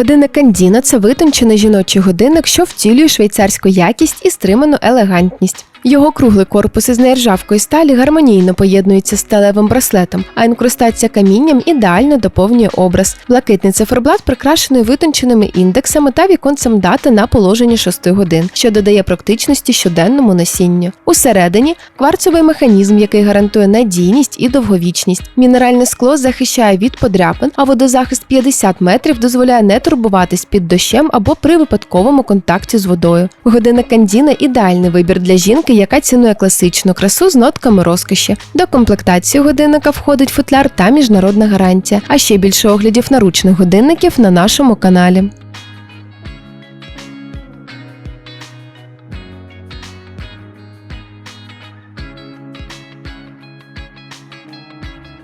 Годинник Кандіна це витончений жіночий годинник, що втілює швейцарську якість і стриману елегантність. Його круглий корпус із нержавкої сталі гармонійно поєднується з сталевим браслетом, а інкрустація камінням ідеально доповнює образ. Блакитний циферблат прикрашений витонченими індексами та віконцем дати на положенні 6 годин, що додає практичності щоденному носінню. Усередині кварцовий механізм, який гарантує надійність і довговічність. Мінеральне скло захищає від подряпин, а водозахист 50 метрів дозволяє не турбуватись під дощем або при випадковому контакті з водою. Годинник Кандіна ідеальний вибір для жінки, яка цінує класичну красу з нотками розкоші. До комплектації годинника входить футляр та міжнародна гарантія. А ще більше оглядів наручних годинників на нашому каналі.